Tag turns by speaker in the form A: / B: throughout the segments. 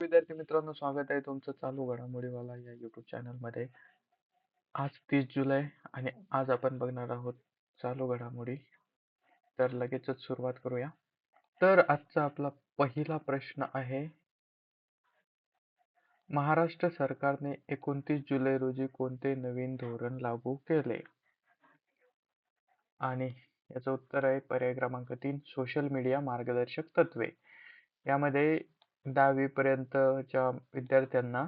A: विद्यार्थी मित्रांनो स्वागत आहे तुमचं चालू घडामोडीवाला या युट्यूब चॅनलमध्ये आज तीस जुलै आणि आज आपण बघणार आहोत चालू घडामोडी. तर लगेचच सुरुवात करूया. तर आजचा आपला पहिला प्रश्न आहे महाराष्ट्र सरकारने एकोणतीस जुलै रोजी कोणते नवीन धोरण लागू केले? आणि याचं उत्तर आहे पर्याय क्रमांक तीन सोशल मीडिया मार्गदर्शक तत्वे. यामध्ये दहावी पर्यंतच्या विद्यार्थ्यांना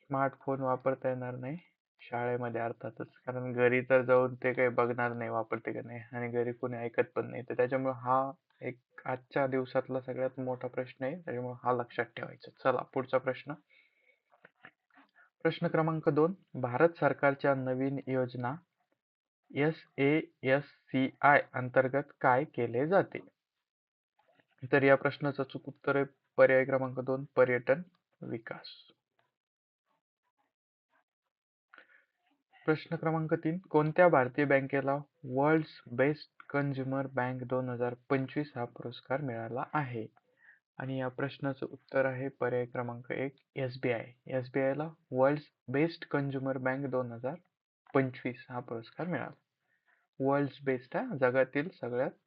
A: स्मार्टफोन वापरता येणार नाही शाळेमध्ये अर्थातच. कारण घरी तर जाऊन ते काही बघणार नाही वापरते का नाही आणि घरी कोणी ऐकत पण नाही. तर त्याच्यामुळे हा एक आजच्या दिवसातला सगळ्यात मोठा प्रश्न आहे. त्याच्यामुळे हा लक्षात ठेवायचा. चला पुढचा प्रश्न. प्रश्न क्रमांक दोन. भारत सरकारच्या नवीन योजना S A S C I अंतर्गत काय केले जाते? तर या प्रश्नाचं चूक उत्तर आहे पर्याय क्रमांक दोन पर्यटन विकास. प्रश्न क्रमांक तीन कोणत्या भारतीय बँकेला वर्ल्ड बेस्ट कंझ्युमर बँक दोन हजार पंचवीस हा पुरस्कार मिळाला आहे? आणि या प्रश्नाचं उत्तर आहे पर्याय क्रमांक एक S B I. S B आयला वर्ल्ड बेस्ट कंझ्युमर बँक दोन हजार पंचवीस हा पुरस्कार मिळाला. वर्ल्ड बेस्ट हा जगातील सगळ्यात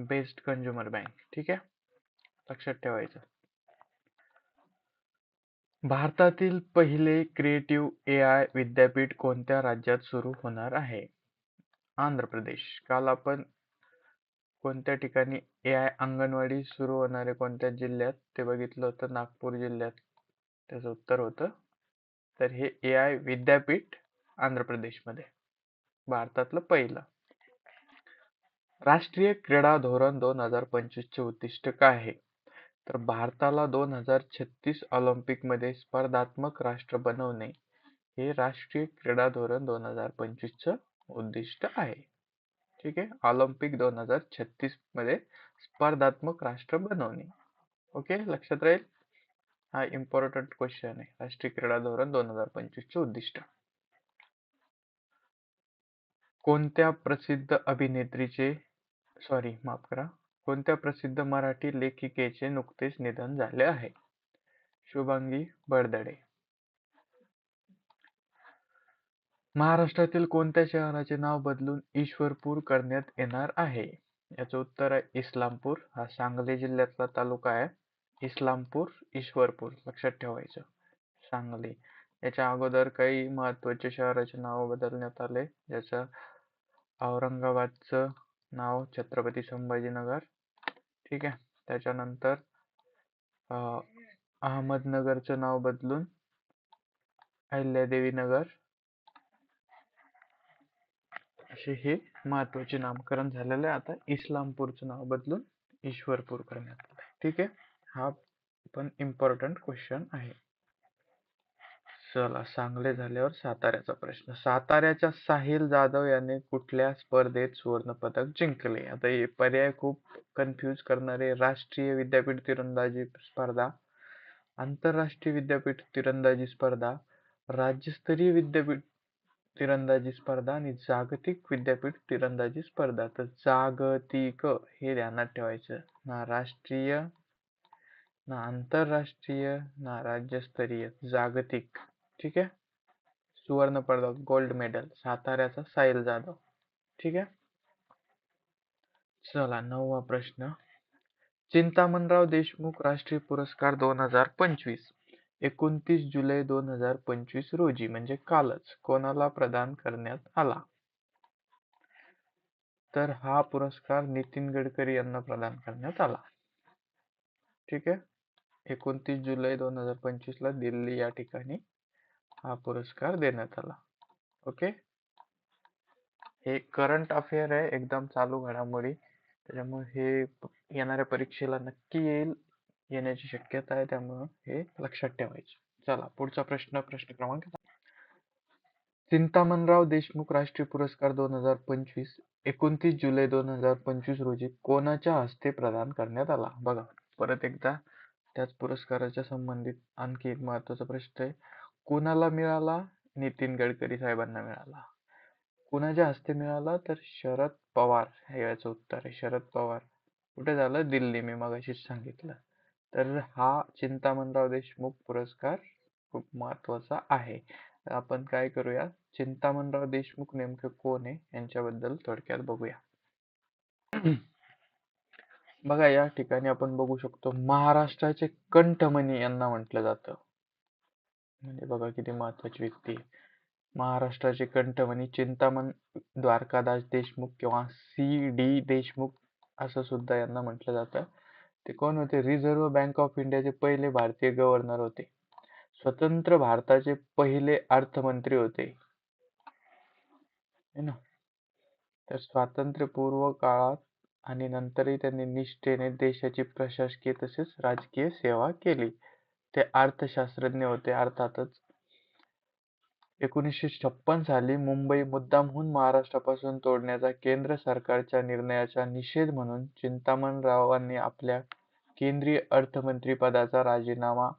A: बेस्ट कंझ्युमर बँक ठीक आहे? लक्षात ठेवायचं. भारतातील पहिले क्रिएटिव्ह ए आय विद्यापीठ कोणत्या राज्यात सुरू होणार आहे? आंध्र प्रदेश. काल आपण कोणत्या ठिकाणी ए आय अंगणवाडी सुरू होणार आहे कोणत्या जिल्ह्यात? ते बघितलं होतं नागपूर जिल्ह्यात. त्याचं उत्तर होतं. तर हे ए आय विद्यापीठ आंध्र प्रदेशमध्ये. भारतातलं पहिलं. राष्ट्रीय क्रीडा धोरण दोन हजार पंचवीसचे उद्दिष्ट काय आहे. तर भारताला दोन हजार छत्तीस ऑलिम्पिकमध्ये स्पर्धात्मक राष्ट्र बनवणे हे राष्ट्रीय क्रीडा धोरण दोन हजार पंचवीसचं उद्दिष्ट आहे. ठीक आहे? ऑलिम्पिक दोन हजार छत्तीसमध्ये स्पर्धात्मक राष्ट्र बनवणे. ओके? लक्षात राहील? हा इम्पॉर्टंट क्वेश्चन आहे. राष्ट्रीय क्रीडा धोरण दोन हजार पंचवीसचे उद्दिष्ट. कोणत्या प्रसिद्ध अभिनेत्रीचे सॉरी माफ करा. कोणत्या प्रसिद्ध मराठी लेखिकेचे नुकतेच निधन झाले आहे? शुभांगी बडदडे महाराष्ट्रातील कोणत्या शहराचे नाव बदलून ईश्वरपूर करण्यात येणार आहे? याचं उत्तर आहे इस्लामपूर. हा सांगली जिल्ह्यातला तालुका आहे. इस्लामपूर ईश्वरपूर. लक्षात ठेवायचं. सांगली. याच्या अगोदर काही महत्त्वाचे शहराचे नाव बदलण्यात आले. ज्याचं औरंगाबादचं नाव छत्रपती संभाजीनगर. ठीक आहे. त्याच्यानंतर अहमदनगरचं नाव बदलून अहिल्यादेवी नगर. असे हे महत्त्वाचे नामकरण झालेले आहे. आता इस्लामपूरचं नाव बदलून ईश्वरपूर करण्यात ठीक आहे. हा पण इम्पॉर्टंट क्वेश्चन आहे. चला सांगले झाल्यावर साताऱ्याचा प्रश्न. साताऱ्याच्या साहिल जाधव याने कुठल्या स्पर्धेत सुवर्ण पदक जिंकले? आता हे पर्याय खूप कन्फ्यूज करणारे राष्ट्रीय विद्यापीठ तिरंदाजी स्पर्धा आंतरराष्ट्रीय विद्यापीठ तिरंदाजी स्पर्धा राज्यस्तरीय विद्यापीठ तिरंदाजी स्पर्धा आणि जागतिक विद्यापीठ तिरंदाजी स्पर्धा. तर जागतिक हे ध्यानात ठेवायचं. ना राष्ट्रीय ना आंतरराष्ट्रीय ना राज्यस्तरीय. जागतिक. ठीक आहे? सुवर्ण पदक गोल्ड मेडल साताऱ्याचा साहिल जाधव. ठीक आहे? चला नववा प्रश्न. चिंतामणराव देशमुख राष्ट्रीय पुरस्कार दोन हजार पंचवीस. एकोणतीस जुलै दोन हजार पंचवीस रोजी म्हणजे कालच कोणाला प्रदान करण्यात आला? तर हा पुरस्कार नितीन गडकरी यांना प्रदान करण्यात आला. ठीक आहे? एकोणतीस जुलै दोन हजार पंचवीस ला दिल्ली या ठिकाणी हा पुरस्कार देण्यात आला. ओके हे करंट अफेअर आहे एकदम चालू घडामोडी. त्याच्यामुळे हे येणाऱ्या परीक्षेला नक्की येईल येण्याची शक्यता आहे त्यामुळं हे लक्षात ठेवायचे. चला पुढचा प्रश्न प्रश्न क्रमांक चिंतामणराव देशमुख राष्ट्रीय पुरस्कार दोन हजार पंचवीस एकोणतीस जुलै दोन हजार पंचवीस रोजी कोणाच्या हस्ते प्रदान करण्यात आला? बघा परत एकदा त्याच पुरस्काराच्या संबंधित आणखी एक महत्त्वाचा प्रश्न आहे. कुणाला मिळाला? नितीन गडकरी साहेबांना मिळाला. कुणाच्या हस्ते मिळाला? तर शरद पवार. हे याचं उत्तर आहे. शरद पवार. कुठे झालं? दिल्ली. मी मगाशीच सांगितलं. तर हा चिंतामणराव देशमुख पुरस्कार खूप महत्त्वाचा आहे. आपण काय करूया? चिंतामणराव देशमुख नेमके कोण आहे? यांच्याबद्दल थोडक्यात बघूया. बघा या ठिकाणी आपण बघू शकतो महाराष्ट्राचे कंठमणी यांना म्हटलं जातं. म्हणजे बघा किती महत्वाची व्यक्ती आहे. महाराष्ट्राचे कंठमणी चिंतामण द्वारकादास देशमुख किंवा सी डी देशमुख असं सुद्धा यांना म्हटलं जातं. ते कोण होते? रिझर्व्ह बँक ऑफ इंडियाचे पहिले भारतीय गव्हर्नर होते. स्वतंत्र भारताचे पहिले अर्थमंत्री होते. ना? तर स्वातंत्र्यपूर्व काळात आणि नंतरही त्यांनी निष्ठेने देशाची प्रशासकीय तसेच राजकीय सेवा केली. ते अर्थशास्त्रज्ञ होते. अर्थातच एकोणीसशे छप्पन साली मुंबई मुद्दामहून महाराष्ट्रापासून तोडण्याचा केंद्र सरकारच्या निर्णयाचा निषेध म्हणून चिंतामणरावांनी आपल्या केंद्रीय अर्थमंत्री पदाचा राजीनामा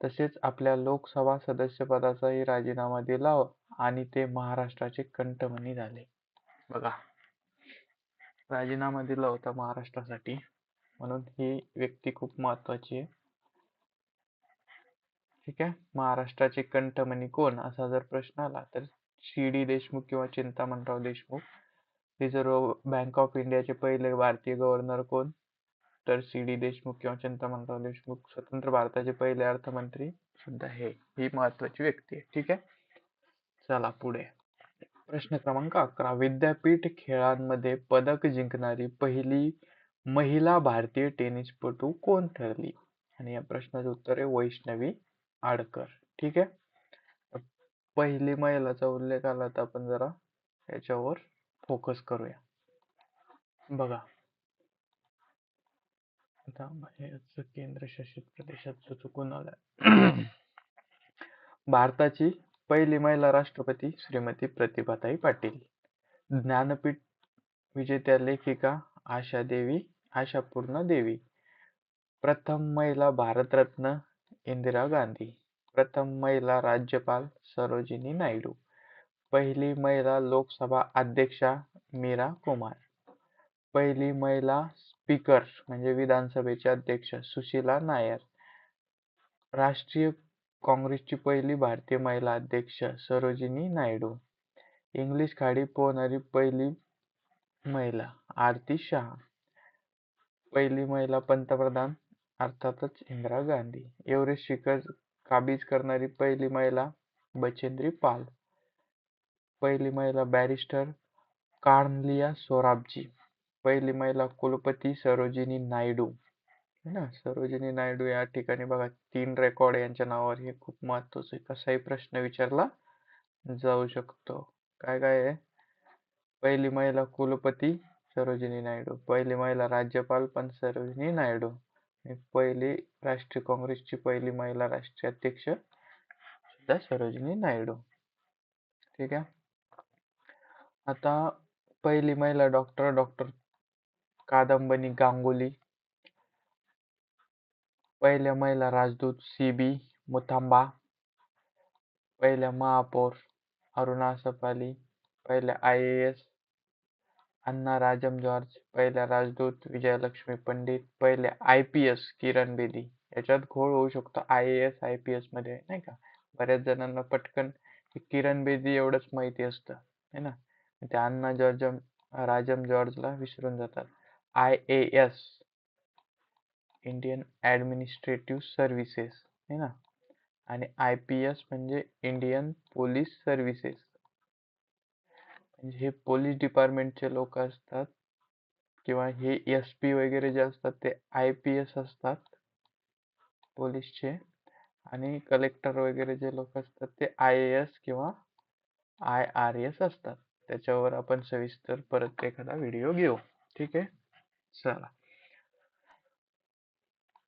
A: तसेच आपल्या लोकसभा सदस्यपदाचाही राजीनामा दिला आणि ते महाराष्ट्राचे कंठमणी झाले. बघा राजीनामा दिला होता महाराष्ट्रासाठी. म्हणून ही व्यक्ती खूप महत्वाची आहे. ठीक आहे. महाराष्ट्राचे कंठमणी कोण? असा जर प्रश्न आला तर सी डी देशमुख किंवा Chintamanrao Deshmukh. Reserve Bank of इंडियाचे पहिले भारतीय गव्हर्नर कोण? तर सी डी देशमुख किंवा चिंतामणराव देशमुख. स्वतंत्र भारताचे पहिले अर्थमंत्री सुद्धा हे ही महत्वाची व्यक्ती आहे. ठीक आहे? चला पुढे. प्रश्न क्रमांक अकरा. विद्यापीठ खेळांमध्ये पदक जिंकणारी पहिली महिला भारतीय टेनिसपटू कोण ठरली? आणि या प्रश्नाचं उत्तर आहे वैष्णवी आडकर. ठीक आहे? पहिली महिलाचा उल्लेख आला तर आपण जरा याच्यावर फोकस करूया. बघा. आता केंद्रशासित प्रदेशात चुकून आलं भारताची पहिली महिला राष्ट्रपती श्रीमती प्रतिभाताई पाटील. ज्ञानपीठ विजेत्या लेखिका आशा देवी आशापूर्ण देवी. प्रथम महिला भारतरत्न इंदिरा गांधी प्रथम महिला राज्यपाल सरोजिनी नायडू पहिली महिला लोकसभा अध्यक्षा मीरा कुमार पहिली महिला स्पीकर म्हणजे विधानसभेचे अध्यक्ष सुशीला नायर राष्ट्रीय काँग्रेसची पहिली भारतीय महिला अध्यक्ष सरोजिनी नायडू इंग्लिश खाडी पोहणारी पहिली महिला आरती शहा पहिली महिला पंतप्रधान अर्थातच इंदिरा गांधी. एव्हरेस्ट शिखर काबीज करणारी पहिली महिला बचेंद्री पाल. पहिली महिला बॅरिस्टर कार्नलिया सोराबजी. पहिली महिला कुलपती सरोजिनी नायडू. ना? सरोजिनी नायडू या ठिकाणी बघा तीन रेकॉर्ड यांच्या नावावर हे खूप महत्वाचं आहे कसाही प्रश्न विचारला जाऊ शकतो. काय काय आहे? पहिली महिला कुलपती सरोजिनी नायडू. पहिली महिला राज्यपाल पण सरोजिनी नायडू. पहिली राष्ट्रीय काँग्रेसची पहिली महिला राष्ट्रीय अध्यक्ष सुद्धा सरोजिनी नायडू. ठीक आहे? आता पहिली महिला डॉक्टर डॉक्टर कादंबनी गांगुली. पहिल्या महिला राजदूत सी बी मुथांबा. पहिल्या महापौर अरुणा सफाली पहिल्या I A S Anna Rajam George पहिल्या राजदूत विजयलक्ष्मी पंडित पहिल्या I P S Kiran Bedi. याच्यात घोळ होऊ शकतो I A S I P एसमध्ये नाही का? बऱ्याच जणांना पटकन किरण बेदी एवढंच माहिती असतं है ना? ते अण्णा जॉर्ज राजम जॉर्जला विसरून जातात. I A S Indian administrative services है ना? आणि आय पी एस म्हणजे इंडियन पोलीस सर्व्हिसेस. हे पोलीस डिपार्टमेंटचे लोक असतात किंवा हे एस पी वगैरे जे असतात ते आय पी एस असतात पोलीसचे आणि कलेक्टर वगैरे जे लोक असतात ते आय ए एस किंवा आय आर एस असतात. त्याच्यावर आपण सविस्तर परत एखादा व्हिडिओ घेऊ. ठीक आहे? चला.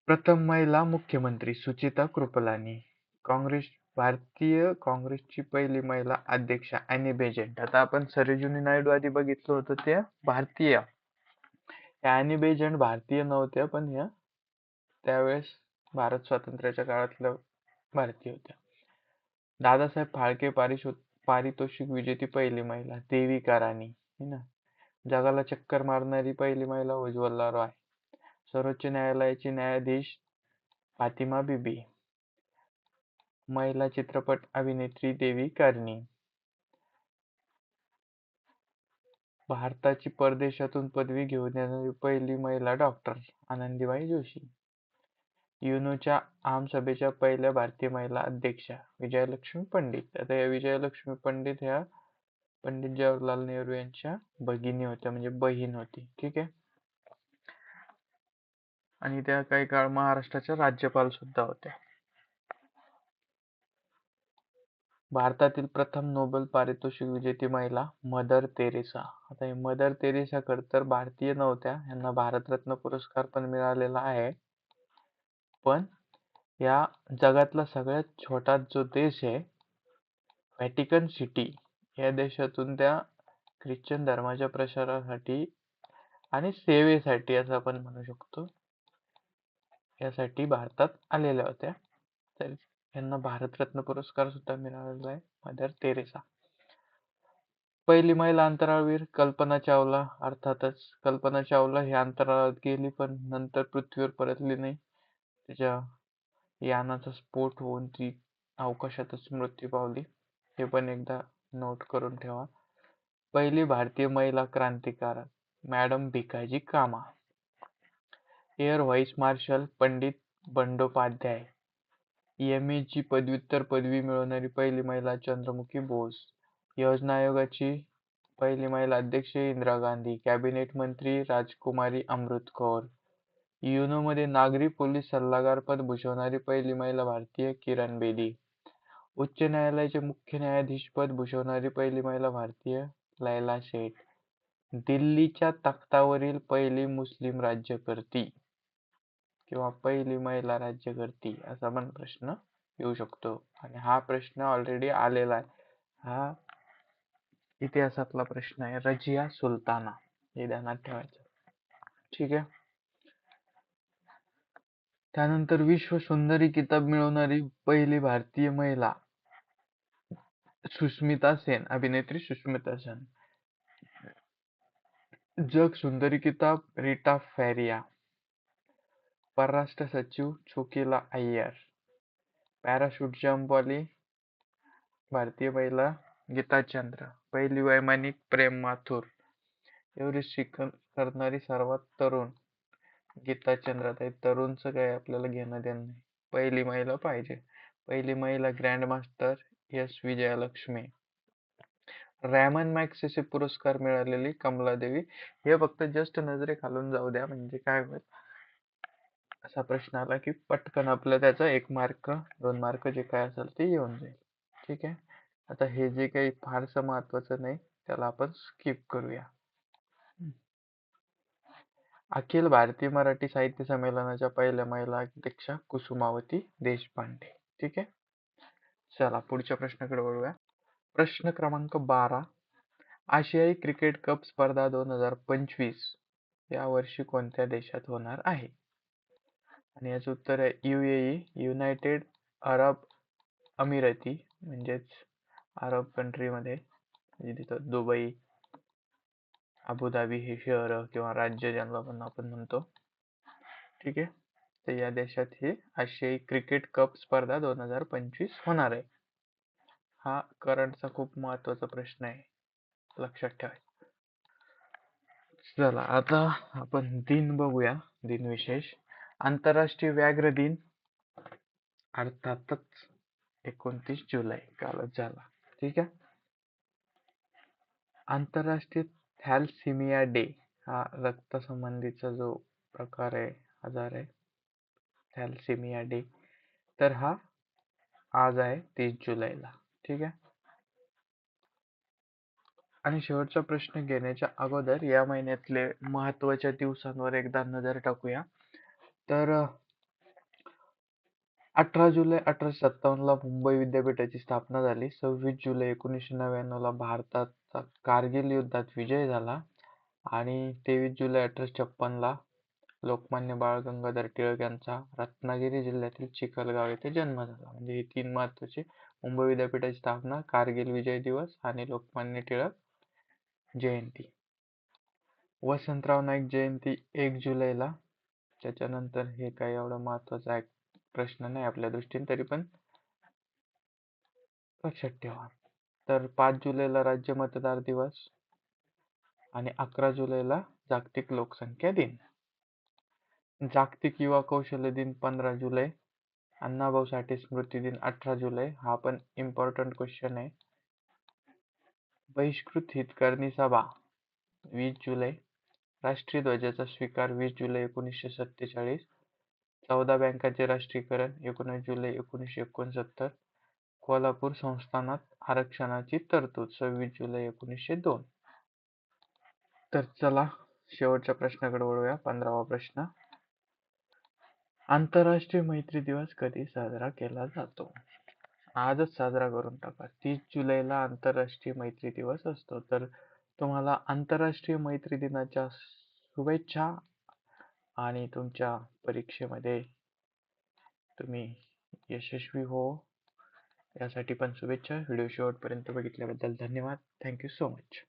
A: प्रथम महिला मुख्यमंत्री सुचिता कृपलानी. काँग्रेस भारतीय काँग्रेसची पहिली महिला अध्यक्ष अॅनी बेजेंट. आता आपण सरोजिनी नायडू आधी बघितलं होतं त्या भारतीय. अॅनी बेजेंट भारतीय नव्हत्या पण ह्या त्यावेळेस भारत स्वातंत्र्याच्या काळातल्या भारतीय होत्या. दादासाहेब फाळके पारितोषिक विजेती पहिली महिला देविका राणी ना? जगाला चक्कर मारणारी पहिली महिला उज्ज्वला रॉय. सर्वोच्च न्यायालयाचे न्यायाधीश फातिमा बीबी. महिला चित्रपट अभिनेत्री देवी कारणी. भारताची परदेशातून पदवी घेऊन येणारी पहिली महिला डॉक्टर आनंदीबाई जोशी. युनोच्या आमसभेच्या पहिल्या भारतीय महिला अध्यक्षा विजयलक्ष्मी पंडित. आता या विजयलक्ष्मी पंडित ह्या पंडित जवाहरलाल नेहरू यांच्या भगिनी होत्या म्हणजे बहीण होती. ठीक आहे? आणि त्या काही काळ महाराष्ट्राच्या राज्यपाल सुद्धा होत्या. भारतातील प्रथम नोबेल पारितोषिक विजेती महिला मदर तेरेसा. आता हे मदर तेरेसा खर तर भारतीय नव्हत्या यांना भारतरत्न पुरस्कार पण मिळालेला आहे. पण या जगातला सगळ्यात छोटा जो देश आहे व्हॅटिकन सिटी या देशातून त्या ख्रिश्चन धर्माच्या प्रसारासाठी आणि सेवेसाठी असं आपण म्हणू शकतो यासाठी भारतात आलेल्या होत्या. तर यांना भारतरत्न पुरस्कार सुद्धा मिळालेला आहे मदर तेरेसा पहिली महिला अंतराळवीर कल्पना चावला अर्थातच कल्पना चावला ही अंतराळात गेली पण नंतर पृथ्वीवर परतली नाही. तिच्या यानाचा स्फोट होऊन ती अवकाशातच मृत्यू पावली. हे पण एकदा नोट करून ठेवा. पहिली भारतीय महिला क्रांतिकारक madam Bhikaji Cama. Air vice marshal Pandit Bandopadhyay. M ची पदव्युत्तर पदवी मिळवणारी पहिली महिला चंद्रमुखी बोस. योजना आयोगाची पहिली महिला अध्यक्ष इंदिरा गांधी. कॅबिनेट मंत्री राजकुमारी अमृत कौर. युनो मध्ये नागरी पोलीस सल्लागार पद भूषवणारी पहिली महिला भारतीय किरण बेदी. उच्च न्यायालयाचे मुख्य न्यायाधीश पद भूषवणारी पहिली महिला भारतीय लैला शेठ. दिल्लीच्या तख्तावरील पहिली मुस्लिम राज्यकर्ती. किंवा पहिली महिला राज्यकर्ती असा पण प्रश्न येऊ शकतो. आणि हा प्रश्न ऑलरेडी आलेला आहे. हा इतिहासातला प्रश्न आहे. रजिया सुलताना. हे ध्यानात ठेवायचं. ठीक आहे? त्यानंतर विश्व सुंदरी किताब मिळवणारी पहिली भारतीय महिला सुष्मिता सेन. अभिनेत्री सुष्मिता सेन. जग सुंदरी किताब रीटा फॅरिया. परराष्ट्र सचिव छोकीला अय्यर पॅराशूट जम्पवाली भारतीय महिला गीता चंद्र पहिली वैमानिक प्रेम माथुर एवढी शिकण करणारी सर्वात तरुण गीता चंद्र ताई तरुणचं काय आपल्याला घेणं देणं नाही पहिली महिला पाहिजे पहिली महिला grand master S Vijayalakshmi Ramon Magsaysay पुरस्कार मिळालेली कमलादेवी हे फक्त जस्ट नजरे खालून जाऊ द्या म्हणजे काय होईल असा प्रश्न आला की पटकन आपलं त्याचा एक मार्क दोन मार्क जे काय असेल ते येऊन जाईल. ठीक आहे? आता हे जे काही फारसं महत्वाचं नाही त्याला आपण स्किप करूया. अखिल भारतीय मराठी साहित्य संमेलनाच्या पहिल्या महिला अध्यक्षा कुसुमावती देशपांडे. ठीक आहे? चला पुढच्या प्रश्नाकडे वळूया. प्रश्न क्रमांक बारा. आशियाई क्रिकेट कप स्पर्धा दोन हजार पंचवीस या वर्षी कोणत्या देशात होणार आहे? आणि याचं उत्तर आहे युएई युनायटेड अरब अमिराती म्हणजेच अरब कंट्रीमध्ये म्हणजे तिथं दुबई अबुधाबी हे शहर किंवा राज्य ज्यांना पण आपण म्हणतो. ठीक आहे? तर या देशात ही आशियाई क्रिकेट कप स्पर्धा दोन हजार पंचवीस होणार आहे. हा करंटचा खूप महत्त्वाचा प्रश्न आहे. लक्षात ठेवाय चला आता आपण दिन बघूया दिन विशेष आंतरराष्ट्रीय व्याघ्र दिन अर्थातच एकोणतीस जुलै कालच झाला. ठीक आहे? आंतरराष्ट्रीय थॅलसिमिया डे हा रक्तसंबंधीचा जो प्रकार आहे आजार आहे थॅलसिमिया डे तर हा आज आहे तीस जुलैला. ठीक आहे? आणि शेवटचा प्रश्न घेण्याच्या अगोदर या महिन्यातले महत्त्वाच्या दिवसांवर एकदा नजर टाकूया. तर अठरा जुलै अठराशे सत्तावन्नला मुंबई विद्यापीठाची स्थापना झाली. सव्वीस जुलै एकोणीसशे नव्याण्णवला भारताचा कारगिल युद्धात विजय झाला आणि तेवीस जुलै अठराशे छप्पनला लोकमान्य बाळ गंगाधर टिळक यांचा रत्नागिरी जिल्ह्यातील चिखलगाव येथे जन्म झाला. म्हणजे ही तीन महत्त्वाची मुंबई विद्यापीठाची स्थापना कारगिल विजय दिवस आणि लोकमान्य टिळक जयंती. वसंतराव नाईक जयंती एक जुलैला त्याच्यानंतर हे काही एवढं महत्वाचं प्रश्न नाही आपल्या दृष्टीने तरी पण लक्षात ठेवा. तर पाच जुलैला राज्य मतदार दिवस आणि अकरा जुलैला जागतिक लोकसंख्या दिन. जागतिक युवा कौशल्य दिन पंधरा जुलै अण्णाभाऊ साठे स्मृती दिन अठरा जुलै हा पण इम्पॉर्टंट क्वेश्चन आहे. बहिष्कृत हितकरणी सभा वीस जुलै राष्ट्रीय ध्वजाचा स्वीकार वीस जुलै एकोणीसशे सत्तेचाळीस. चौदा बँकांचे राष्ट्रीयकरण एकोणीस जुलै एकोणीसशे एकोणसत्तर. कोल्हापूर संस्थानात आरक्षणाची तरतूद सव्वीस जुलै एकोणीसशे दोन. तर चला शेवटच्या प्रश्नाकडे वळूया पंधरावा प्रश्न. आंतरराष्ट्रीय मैत्री दिवस कधी साजरा केला जातो? आजच साजरा करून टाका. तीस जुलैला आंतरराष्ट्रीय मैत्री दिवस असतो. तर तुम्हाला आंतरराष्ट्रीय मैत्री दिनाच्या शुभेच्छा आणि तुमच्या परीक्षेमध्ये तुम्ही यशस्वी हो. यासाठी पण शुभेच्छा. व्हिडिओ शेवटपर्यंत बघितल्याबद्दल धन्यवाद. Thank you so much.